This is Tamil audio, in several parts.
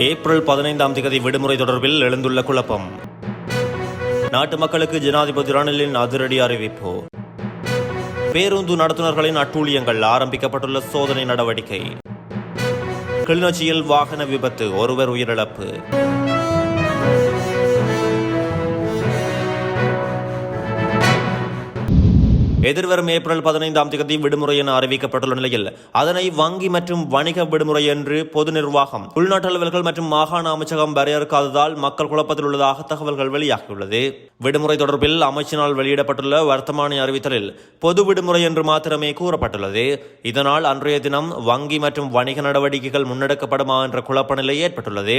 ஏப்ரல் பதினைந்தாம் தேதி விடுமுறை தொடர்பில் எழுந்துள்ள குழப்பம். நாட்டு மக்களுக்கு ஜனாதிபதி ரணிலின் அதிரடி அறிவிப்பு. பேருந்து நடத்துனர்களின் அட்டூழியங்கள் ஆரம்பிக்கப்பட்டுள்ள சோதனை நடவடிக்கை. கிளிநொச்சியில் வாகன விபத்து ஒருவர் உயிரிழப்பு. எதிர்வரும் ஏப்ரல் பதினைந்தாம் தேதி விடுமுறை என அறிவிக்கப்பட்டுள்ள நிலையில் அதனை வங்கி மற்றும் வணிக விடுமுறை என்று பொது நிர்வாகம் உள்நாட்டு அலுவல்கள் மற்றும் மாகாண அமைச்சகம் வரையறுக்காததால் மக்கள் குழப்பத்தில் உள்ளதாக தகவல்கள் வெளியாகியுள்ளது. விடுமுறை தொடர்பில் அமைச்சினால் வெளியிடப்பட்டுள்ள வர்த்தமானி அறிவித்தலில் பொது விடுமுறை என்று மாத்திரமே கூறப்பட்டுள்ளது. இதனால் அன்றைய தினம் வங்கி மற்றும் வணிக நடவடிக்கைகள் முன்னெடுக்கப்படுமா என்ற குழப்ப நிலை ஏற்பட்டுள்ளது.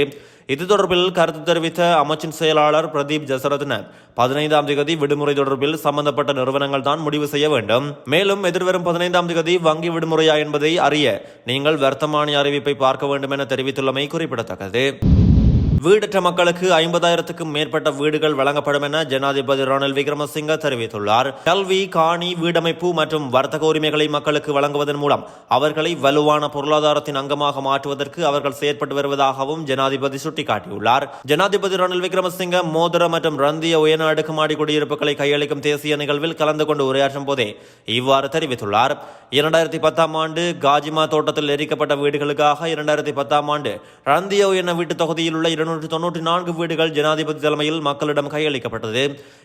இது தொடர்பில் கருத்து தெரிவித்த அமைச்சின் செயலாளர் பிரதீப் ஜசரத்ன பதினைந்தாம் தேதி விடுமுறை தொடர்பில் சம்பந்தப்பட்ட நிறுவனங்கள் தான் முடிவு செய்ய வேண்டும். மேலும் எதிர்வரும் பதினைந்தாம் தேதி வங்கி விடுமுறையா என்பதை அறிய நீங்கள் வர்த்தமானி அறிவிப்பை பார்க்க வேண்டும் என தெரிவித்துள்ளமை குறிப்பிடத்தக்கது. வீடற்ற மக்களுக்கு ஐம்பதாயிரத்துக்கும் மேற்பட்ட வீடுகள் வழங்கப்படும் என ஜனாதிபதி ரணில் விக்ரமசிங்க தெரிவித்துள்ளார். கல்வி காணி வீடமைப்பு மற்றும் வர்த்தக உரிமைகளை மக்களுக்கு வழங்குவதன் மூலம் அவர்களை வலுவான பொருளாதாரத்தின் அங்கமாக மாற்றுவதற்கு அவர்கள் செயற்பட்டு வருவதாகவும் ஜனாதிபதி சுட்டிக்காட்டியுள்ளார். ஜனாதிபதி ரணில் விக்ரமசிங்க மோதிர மற்றும் ரந்திய உயர்நாடு அடுக்குமாடி குடியிருப்புகளை கையளிக்கும் தேசிய நிகழ்வில் கலந்து கொண்டு உரையாற்றும் போதே இவ்வாறு தெரிவித்துள்ளார். இரண்டாயிரத்தி பத்தாம் ஆண்டு காஜிமா தோட்டத்தில் எரிக்கப்பட்ட வீடுகளுக்காக இரண்டாயிரத்தி பத்தாம் ஆண்டு ரந்திய உயர்ந்த வீட்டு தொகுதியில் உள்ள இருநூற்றி தொன்னூற்றி நான்கு வீடுகள் ஜனாதிபதி தலைமையில் மக்களிடம் கையளிக்கப்பட்டது.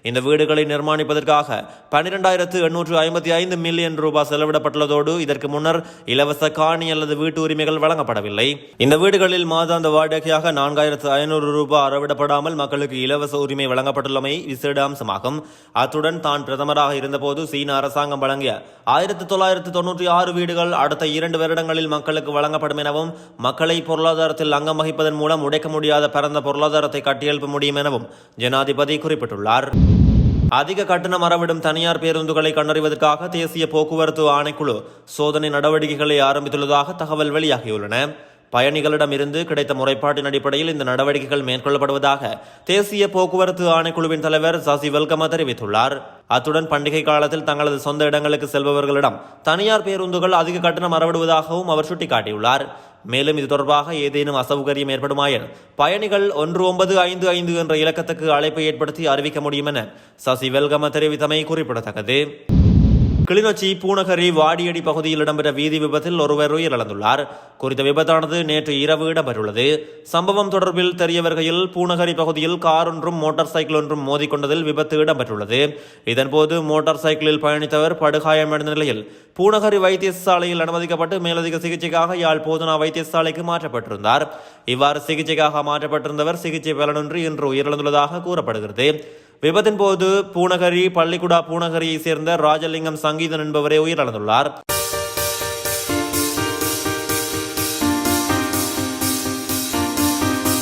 இந்த வீடுகளை நிர்மாணிப்பதற்காக பன்னிரெண்டாயிரத்து எண்ணூற்று ஐம்பத்தி ஐந்து மில்லியன் ரூபாய் செலவிடப்பட்டுள்ளதோடு இதற்கு முன்னர் இலவச காணி அல்லது வீட்டு உரிமைகள் வழங்கப்படவில்லை. இந்த வீடுகளில் மாதாந்த வாடகையாக நான்காயிரத்து ஐநூறு ரூபாய் அறவிடப்படாமல் மக்களுக்கு இலவச உரிமை வழங்கப்பட்டுள்ளமை விசேட அம்சமாகும். அத்துடன் தான் பிரதமராக இருந்தபோது சீன அரசாங்கம் வழங்கிய ஆயிரத்தி தொள்ளாயிரத்து தொன்னூற்றி ஆறு வீடுகள் அடுத்த இரண்டு வருடங்களில் மக்களுக்கு வழங்கப்படும் எனவும் மக்களை பொருளாதாரத்தில் அங்கம் வகிப்பதன் மூலம் உடைக்க முடியாத பரந்த பொருளாதாரத்தை கட்டியெழுப்ப முடியும் எனவும் ஜனாதிபதி குறிப்பிட்டுள்ளார். அதிக கட்டணம் அறவிடும் தனியார் பேருந்துகளை கண்டறிவதற்காக தேசிய போக்குவரத்து ஆணைக்குழு சோதனை நடவடிக்கைகளை ஆரம்பித்துள்ளதாக தகவல் வெளியாகியுள்ளன. பயணிகளிடம் இருந்து கிடைத்த முறைப்பாட்டின் அடிப்படையில் இந்த நடவடிக்கைகள் மேற்கொள்ளப்படுவதாக தேசிய போக்குவரத்து ஆணைக்குழுவின் தலைவர் சசி வெல்கம தெரிவித்துள்ளார். அத்துடன் பண்டிகை காலத்தில் தங்களது சொந்த இடங்களுக்கு செல்பவர்களிடம் தனியார் பேருந்துகள் அதிக கட்டணம் அறவிடுவதாகவும் அவர் சுட்டிக்காட்டியுள்ளார். மேலும் இது தொடர்பாக ஏதேனும் அசௌகரியம் ஏற்படுமாயின் பயணிகள் ஒன்று ஒன்பது ஐந்து ஐந்து என்ற இலக்கத்துக்கு அழைப்பை ஏற்படுத்தி அறிவிக்க முடியும் என சசி வெல்கம தெரிவித்தமை குறிப்பிடத்தக்கது. கிளிநொச்சி பூநகரி வாடியடி பகுதியில் இடம்பெற்ற வீதி விபத்தில் ஒருவர் உயிரிழந்துள்ளார். குறித்த விபத்தானது நேற்று இரவு இடம்பெற்றுள்ளது. சம்பவம் தொடர்பில் தெரிய வருகையில் பூனகரி பகுதியில் கார் ஒன்றும் மோட்டார் சைக்கிள் ஒன்றும் மோதிக்கொண்டதில் விபத்து இடம்பெற்றுள்ளது. இதன்போது மோட்டார் சைக்கிளில் பயணித்தவர் படுகாயமடைந்த நிலையில் பூனகரி வைத்தியசாலையில் அனுமதிக்கப்பட்டு மேலதிக சிகிச்சைக்காக யாழ் போதனா வைத்தியசாலைக்கு மாற்றப்பட்டிருந்தார். இவ்வாறு சிகிச்சைக்காக மாற்றப்பட்டிருந்தவர் சிகிச்சை பலனின்றி இன்று உயிரிழந்துள்ளதாக கூறப்படுகிறது. விபத்தின் போது பூனகரி பள்ளிக்குடா பூனகரியை சேர்ந்த ராஜலிங்கம் சங்கீதன் என்பவரே உயிரிழந்துள்ளார்.